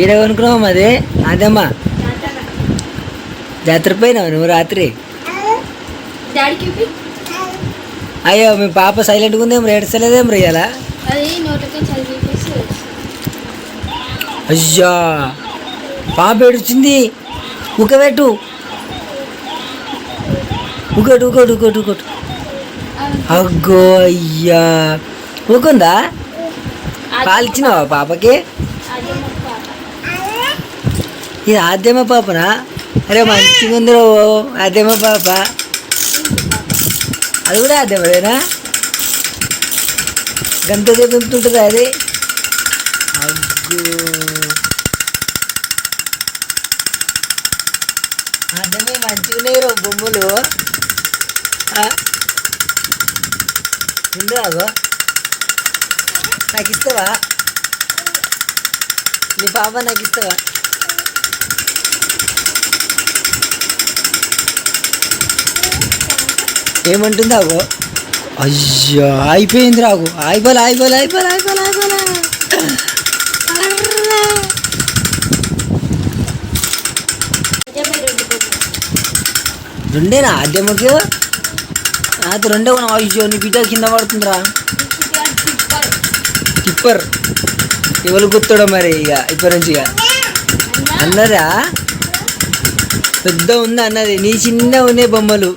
ఈడ కొనుక్కున్నావు మాది అదమ్మా. జాతర పోయినావు నువ్వు రాత్రి. అయ్యో మీ పాప సైలెంట్గా ఉందేం ఏడ్చలేదేం రేయాలా అది అయ్యా పాప ఏడుచింది. ఉకబెట్టు ఉకటు ఉకటు ఉకటు ఉకటు అగ్గో అయ్యా. ఊకుందా? పాలు ఇచ్చినావా పాపకి? అది ఇది ఆద్యమ పాపనా అరే మంచిగా ఉంది ఆద్యమ పాప. అది కూడా ఆద్యమదేనా గంట సేపు ఉంటుంది అది? అగ్గో. ఆద్యమే మంచిగా ఉన్నాయి రో బొమ్మలు? ఉండు అగో నాకు ఇస్తావా నీ పాప నాకు ఇస్తావా ఏమంటుంది ఆగో. అయ్యా అయిపోయింది రాగు. అయిపోలే అయిపోలే అయిపోలే అయిపోలే అయిపోలే. రెండేనా? ఆద్యమకి అది రెండే కొన. అయ్యో నీ బిడ్డ కింద పడుతుందిరా. టిప్పర్. ఎవరు గుర్తుడో మరి ఇక ఇప్పటి నుంచి ఇక. అన్నా, అన్నదా? పెద్ద ఉంది అన్నది. నీ చిన్న ఉన్నాయి బొమ్మలు.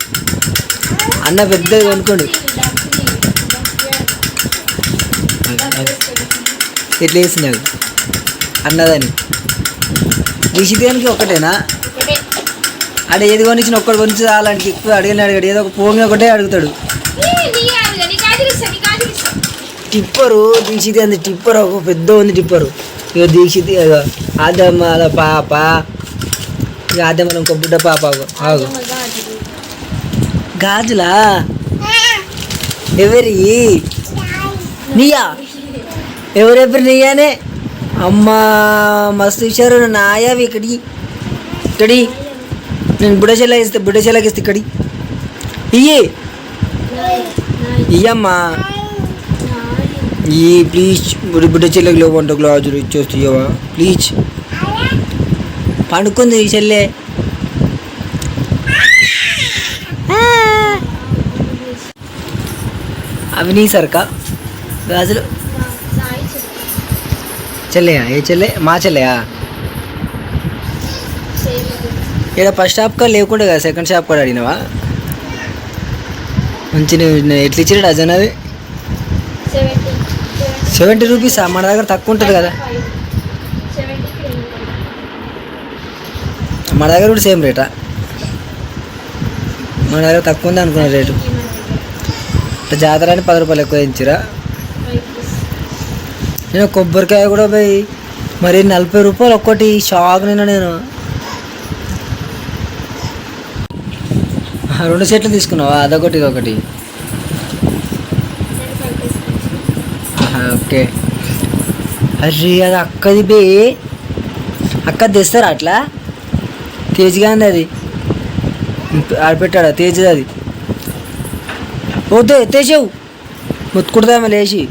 అన్న పెద్దది కొనుక్కోండు. ఎట్లా వేసినావు అన్నదని. నిషితానికి ఒకటేనా ఒకటే. ఆడ ఏది కొనిచ్చిన ఒక్కడు కొనిచ్చి అలాంటి ఎక్కువ అడిగిన అడిగాడు. ఏదో ఒక పోంగి ఒకటే అడుగుతాడు. టిప్పరు దీక్షిత్ అంది. టిప్పర్ ఒక పెద్ద ఉంది టిప్పరు. ఇక దీక్షితి ఆదమ్మ పాప. ఇక ఆదమ్మ ఇంకో బుడ్డ పాప. ఆగు. గాజులా? ఎవరి? నీయా? ఎవరెవరు నీయానే? అమ్మా మస్తు ఇచ్చారు నాయావి ఇక్కడి. ఇక్కడి. నేను బుడచెల్లకి ఇస్తే బుడచెల్లకి ఇస్తే ఇక్కడి. ఇయ్యి. ఇయ్యమ్మా. ఈ ప్లీజ్ బుడి బుడ్డచెల్లకి లేవు వంట ఇయ్యవా? ప్లీజ్. పండుకుంది ఈ చెల్లె. అవి నీ సరక. గాజులు. చెల్లెయా? ఏ చెల్లె? మా చెల్లెయా? ఇక్కడ ఫస్ట్ షాప్కా లేకుండా కదా సెకండ్ షాప్ కూడా అడిగినావా? మంచి ఎట్లా ఇచ్చిన డజన్ అది? సెవెంటీ. రూపీసా మన దగ్గర తక్కువ ఉంటుంది కదా. మన దగ్గర కూడా సేమ్ రేటా మన దగ్గర తక్కువ ఉంది అనుకున్న రేటు ఈ మన దగ్గర. ఇట్లా జాతర అని పది రూపాయలు ఎక్కువ ఇచ్చిరా నేను కొబ్బరికాయ కూడా పోయి మరి నలభై రూపాయలు ఒక్కటి షాక్ నిన్న నేను. రెండు సెట్లు తీసుకున్నావా? అదొకటి ఇదొకటి. ఓకే. అరే అది అక్కది బే. అక్క తెస్తారా అట్లా? తేజ్గా అది. ఆడపెట్టాడా తేజది అది. వద్దు ఎత్తేసావు. ముత్తుకుంటుందా లేచి.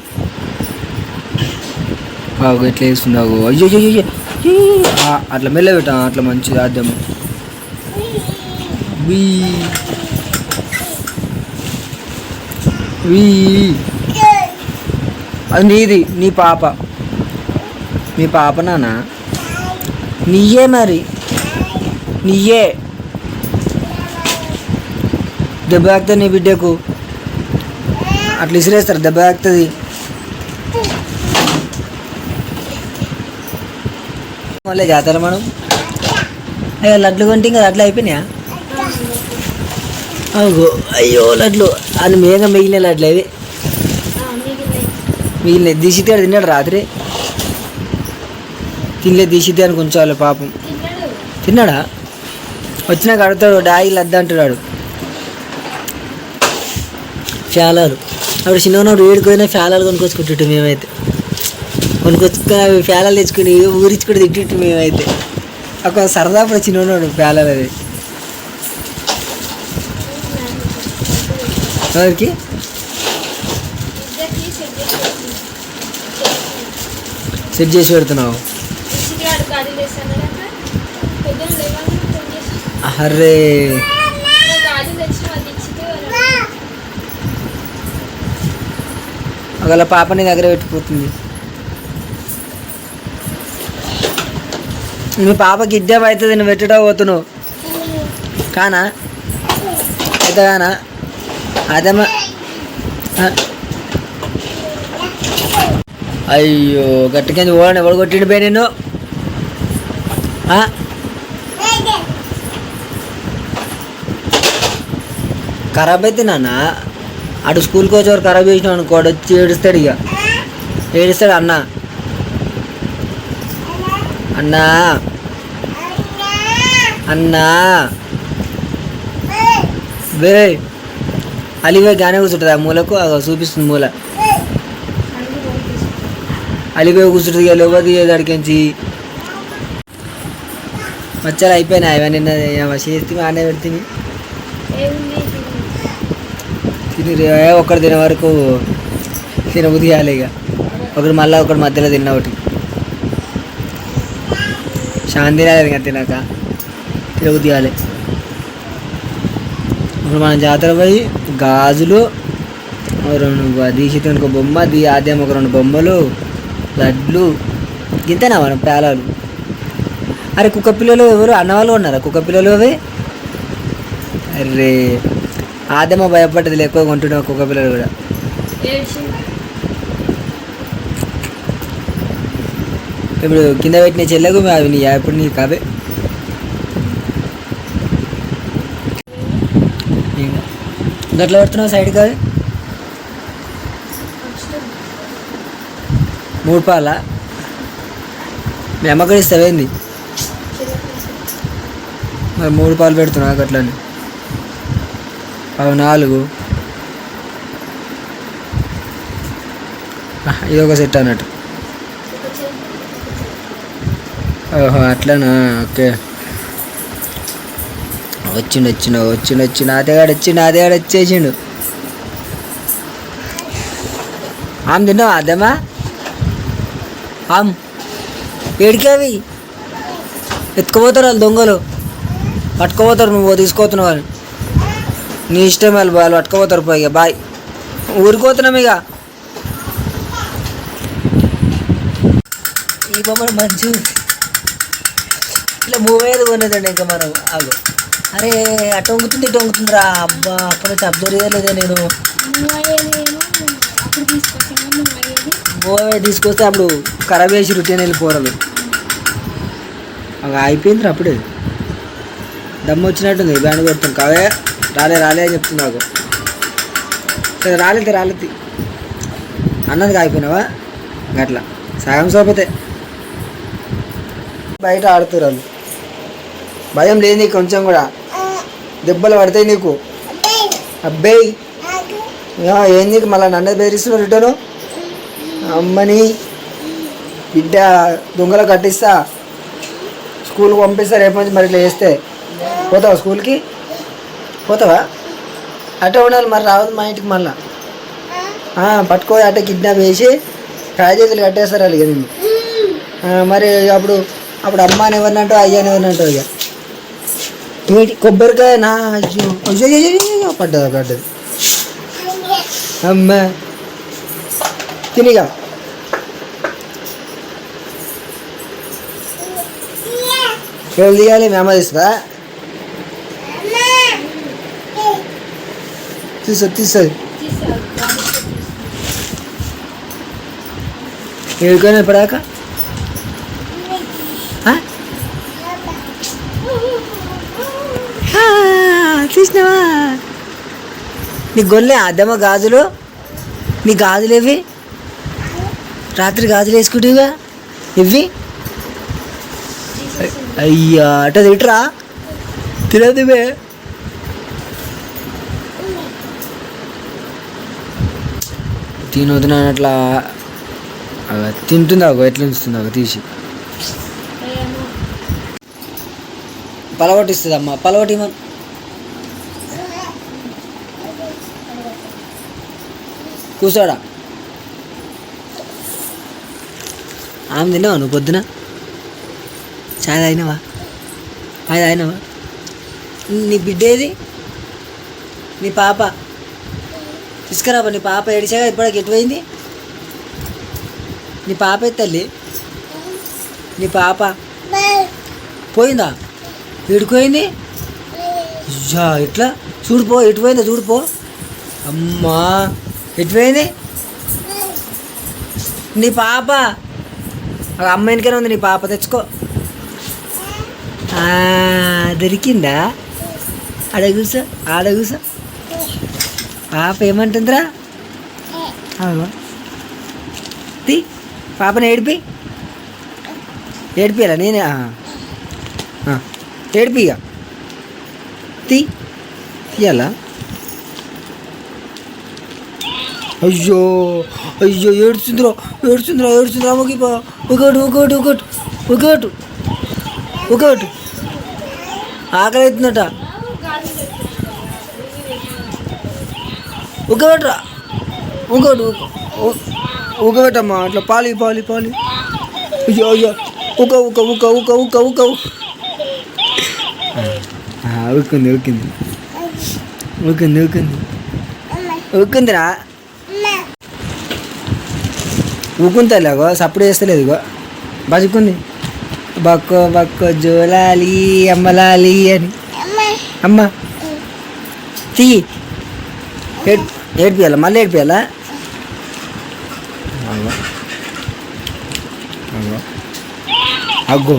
బాగు ఎట్లా వేసుకున్నావు అయ్యో అయ్యో అట్లా మెల్ల పెట్టా అట్లా మంచిది ఆద్యం. వీ. వీ. అది నీది నీ పాప. మీ పాప నానా? నీయే మరి. నీయే. దెబ్బ తాకితే నీ బిడ్డకు. అట్లా ఇసిరేస్తారు దెబ్బ తాగుతుంది మళ్ళీ జాతర మనం? అయ్యో లడ్లు కొంటే ఇంకా లడ్లు అయిపోయినాయా? అగో అయ్యో లడ్లు. అని మేఘ మిగిలిన లడ్లు అవి. మిగిలిన దిశితే తిన్నాడు రాత్రి. తినలే దిశితే అని కొంచెం పాపం. తిన్నాడా? వచ్చినాక అడుగుతాడు డాయి లద్ద అంటున్నాడు. చాలా అప్పుడు చిన్నప్పుడు ఏడుకోయినా ఫ్యాలాలు కొనుక్కొచ్చుకుంటుంటే మేమైతే. కొనుక్కొచ్చుకొని అవి ఫ్యాలాలు తెచ్చుకుని ఊరించుకుని తిట్టిట్టు మేమైతే. ఒక సరదా అప్పుడు చిన్నవాడు ఫ్యాలాలు అది ఎవరికి? సెట్ చేసి పెడుతున్నావు. చిటికాడు గాజులు తెస్తాను పొద్దున లేవాలి ఫోన్ చేసి అర్రే నాకు గాజులు తెచ్చిన అది ఇచ్చితే వాళ్ళు ఒకవేళ పాప నీ దగ్గర పెట్టిపోతుంది. మీ పాపకి ఇద్దాం అవుతుంది నువ్వు పెట్టడం పోతున్నావు? కానా? అయితే కానా? అదేమ్మా అయ్యో గట్టి కింద ఓడని ఎవడు కొట్టిండు పోయి నేను ఖరాబ్ అయితే నాన్న? అటు స్కూల్కి వచ్చేవారు ఖరాబ్ చేసినావు అనుకోడు వచ్చి ఏడుస్తాడు ఇక ఏడుస్తాడు అన్న అన్నా అన్నా వే అలివే గానే కూర్చుంటుంది ఆ మూలకు అగో చూపిస్తుంది మూల అలివే కూర్చుంటుంది ఇక లోపలికి అడిగించి మచ్చలు అయిపోయినాయి అవన్నీ నిన్న చేస్తే ఆనే పెడితే ఏముంది తిని తినే వరకు తినబుద్ధి కాలే ఇక. ఒకటి మళ్ళీ ఒకటి మధ్యలో తిన్న ఒకటి. శాంతి రాలేదు ఇంకా తినాక. తినబుద్ధి కాలే. ఇప్పుడు మన జాతర పోయి గాజులు రెండు దీక్షిత ఒక బొమ్మ దీ ఆద్యం ఒక రెండు బొమ్మలు లడ్లు ఇంతేనా మనం పేలాలు. అరే కుక్క పిల్లలు ఎవరు? అన్నవాళ్ళు ఉన్నారా కుక్క పిల్లలు అవి? అరే ఆదమ భయపడ్డది ఎక్కువ కొంటున్నావు కుక్క పిల్లలు కూడా. ఇప్పుడు కింద పెట్టిన చెల్లెకు అవి నీ ఇప్పుడు నీ కావే గట్ల పెడుతున్నావు సైడ్ కాదు మూడు పాల? మీ అమ్మకడ ఇస్తావేంది మరి మూడు పాలు పెడుతున్నావు గట్లని? నాలుగు. ఇది ఒక సెట్ అన్నట్టు. ఓహో అట్లానా? ఓకే. వచ్చిండు వచ్చిండు వచ్చిండు వచ్చిండు. అదేగాడు వచ్చిండు అదేగాడు వచ్చేసిండు. ఆమె తిన్నావు అదేమా ఆమ్. ఏడికేవి? ఎత్తుకుపోతారు వాళ్ళు దొంగలు. పట్టుకుపోతారు నువ్వు తీసుకోతున్నావు వాళ్ళు. నీ ఇష్టం వాళ్ళు వాళ్ళు పట్టుకుపోతారు పోయి బాయ్. ఊరుకోతున్నాం ఇక. ఈ బొమ్మలు మంచి ఇట్లా మూవ్ అయ్యేది కొనేదండి ఇంకా మనం. ఆగు. అరే అటు వంగుతుంది ఇటు వంగుతుందిరా. అబ్బా అప్పుడు నుంచి అబ్జర్వ్ చేయలేదే నేను. నువ్వు మూవ్ తీసుకొస్తే అప్పుడు ఖరాబ్ చేసి రుటీన్ వెళ్ళిపోరలు అవి అయిపోయింది అప్పుడే. దమ్ము వచ్చినట్టుంది బ్యాండ్ కొడుతుంది. కావే. రాలే రాలే అని చెప్తున్నావు సరే రాలేదు రాలేదు. అన్నది కాగిపోయినావా గట్లా. సగం సోపతే. బయట ఆడుతున్నారు వాళ్ళు. భయం లేదు నీకు కొంచెం కూడా. దెబ్బలు పడతాయి నీకు. అబ్బాయి ఏం నీకు? మళ్ళీ నన్ను బెదిరిస్తున్నావు రిటర్ను? అమ్మని. బిడ్డ దొంగలు కట్టిస్తా. స్కూల్కి పంపిస్తా రేపు నుంచి మరి ఇట్లా చేస్తే. పోతావు స్కూల్కి? పోతావా? అటే ఉండాలి మరి రావద్దు మా ఇంటికి మళ్ళా. పట్టుకో అటే కిడ్నాప్ చేసి కాజేతులు కట్టేస్తారు వాళ్ళు ఇక మరి అప్పుడు అప్పుడు అమ్మ అని ఎవరినంటో అయ్యా అని ఎవరినంటో ఇక? ఏంటి కొబ్బరికాయ నా అయ్యో పడ్డది పడ్డది. అమ్మ. తినిగా ఎవరు తీయాలి? మేమ అమ్మ తీస్తుందా తీసు. తీస్తుంది ఏడుకొని ఇప్పటిదాకా? తీసినావా? నీ గొల్లే అద్దమ్మ గాజులు నీ గాజులు ఇవి రాత్రి గాజులు వేసుకుంటేవిగా ఇవి అయ్యా అట తిట్రా తినదివే. తినొద్దు నాన్న అట్లా అగ ఒక ఎట్లా ఉంచుతుంది ఒక తీసి? పలవటిస్తుంది అమ్మ పలవటి కూర్చోడా ఆమె తిన్నావా నువ్వు పొద్దున? చాయ్ తాగినావా? చాయ్ తాగినావా? నీ బిడ్డ ఏది? నీ పాప? తీసుకురాబా నీ పాప ఏడిచాగా ఇప్పటికి ఎటుపోయింది నీ పాప తల్లి. నీ పాప. పోయిందా? ఎడుకోయింది అయ్యా ఎట్లా? చూడిపో ఎటుపోయిందా చూడిపో. అమ్మా ఎటుపోయింది నీ పాప. ఆ అమ్మ వెనకనే ఉంది నీ పాప తెచ్చుకో. దొరికిందా? అడగుసా అడగుసా పాప ఏమంటుందిరా? తీ పాపని ఏడిపి. ఏడిపియాలా? నేనే ఆ. ఏడిపి తీ ఇయ్యాలా అయ్యో అయ్యో ఏడుచుందిరా ఏడుచుందిరా ఏడుచుందిరా అమ్మకి పో. ఒకటి ఒకటి ఒకటి ఒకటి ఒకటి. ఆకలి అవుతుందట ఒకటిరా? ఒకటి ఒకటమ్మా అట్లా పాలి పాలి పాలి. అయ్యో అయ్యో. ఒక ఒక ఒక ఒక ఒక ఒక ఉక్కుంది ఉక్కింది ఉక్కింది ఉక్కింది ఉక్కుందిరా ఉక్కుంతలేగో సప్పుడు చేస్తలేదుగో బతుకుంది. బక్కో బక్కో జోలాలి అమ్మలాలి అని. అమ్మ తీ ఏడ్ ఏడిపియాలా మళ్ళీ ఏడిపియాలా అగో అగో అగ్గో.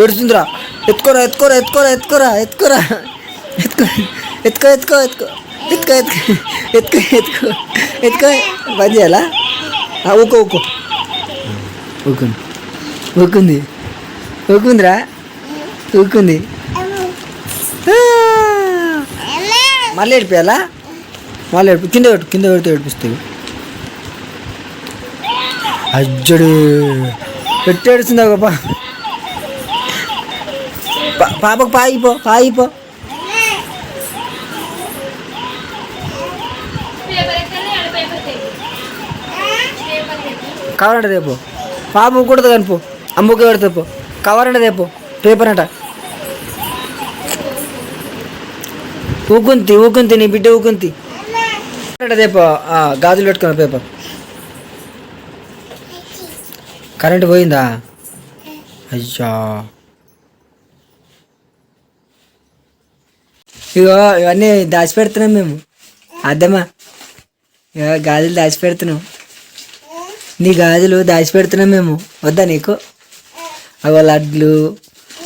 ఏడుస్తుందిరా. ఎత్తుకోరా ఎత్తుకోరా ఎత్తుకోరా ఎత్తుకోరా ఎత్తుకోరా. ఎత్తుకో ఎత్తుకో ఎత్తుకో ఎత్తుకో. ఎత్తుకో ఎత్తుకో ఎత్తుకో ఎత్తుకో. బంద్ చేయాలా? ఊకో ఊకో ఊకుంది ఊకుంది ఊకుందిరా ఊకుంది! మళ్ళీ ఏడిపియాలా వాళ్ళు కింద కింద పెడితే ఏడిపిస్తాయి. అజ్జడు పెట్టి ఏడుస్తుందా గొప్ప పాపకు పాయిపో పాయిపో కావాలంటే రేపు పాప కూడా కనుపు అమ్ముకి పెడితే పో. కావాలంటే రేపు పేపర్ అంట. ఊకుంతి ఊకుంతి నీ బిడ్డ ఊకుంతి. రేపు? ఆ, గాజులు పెట్టుకున్న పేపర్. కరెంట్ పోయిందా? అయ్యా. ఇగో ఇవన్నీ దాచిపెడుతున్నాం మేము. అద్దమ్మా ఇగో గాజులు దాచిపెడుతున్నాం. నీ గాజులు దాచిపెడుతున్నాం మేము. వద్దా నీకు? అగో లడ్లు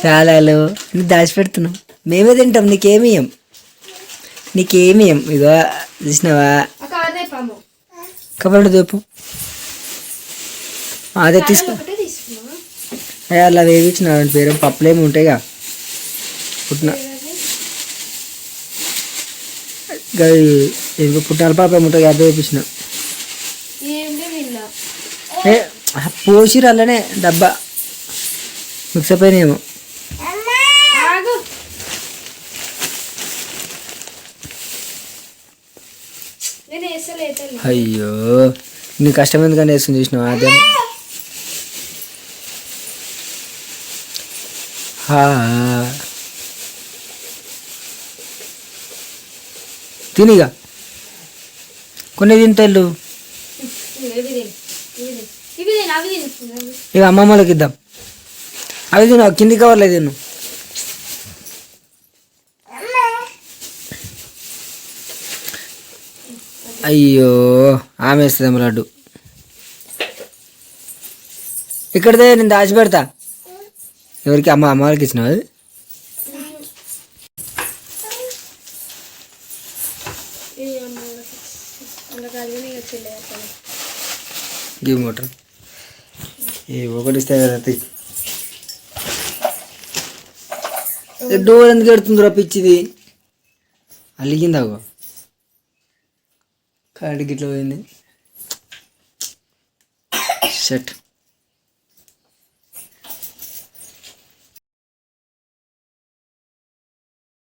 పేలాలు దాచి దాచిపెడుతున్నాం. మేమే తింటాం నీకేమి ఇయ్యం? నీకేమి ఇగో చూసినావా అదే కబడ్డీ దేపు. అదే తీసుకో. అయ్యా అలా వేయించిన పేరు. పప్పులేమి ఉంటాయిగా? పుట్టిన ఇంకో పుట్టిన పాప ఉంటాయి వేయించిన. ఏ ఆ పోసిరు అలానే డబ్బా. మిక్స్ అయిపోయినాయేమో ఆగు నేను వేసలేదు అయ్యో. నీ కష్టం ఎందుకని వేస్తుంది చూసినావు అదే హా. తినిగా. కొన్ని తింటాళ్ళు. ఇక అమ్మమ్మలకి ఇద్దాం. అవి తిను కింది కవర్లే తిను. అయ్యో ఆమె వేస్తుందేమో లడ్డు ఇక్కడదే నేను దాచిపెడతా ఎవరికి అమ్మ అమ్మ వాళ్ళకి ఇచ్చినావు అది? Give motor. ఏ ఒకటి ఇస్తే కదా డోర్ ఎందుకు పెడుతుందిరా పిచ్చిది? అలిగిందాగో కాడికి ఇట్లా పోయింది. షర్ట్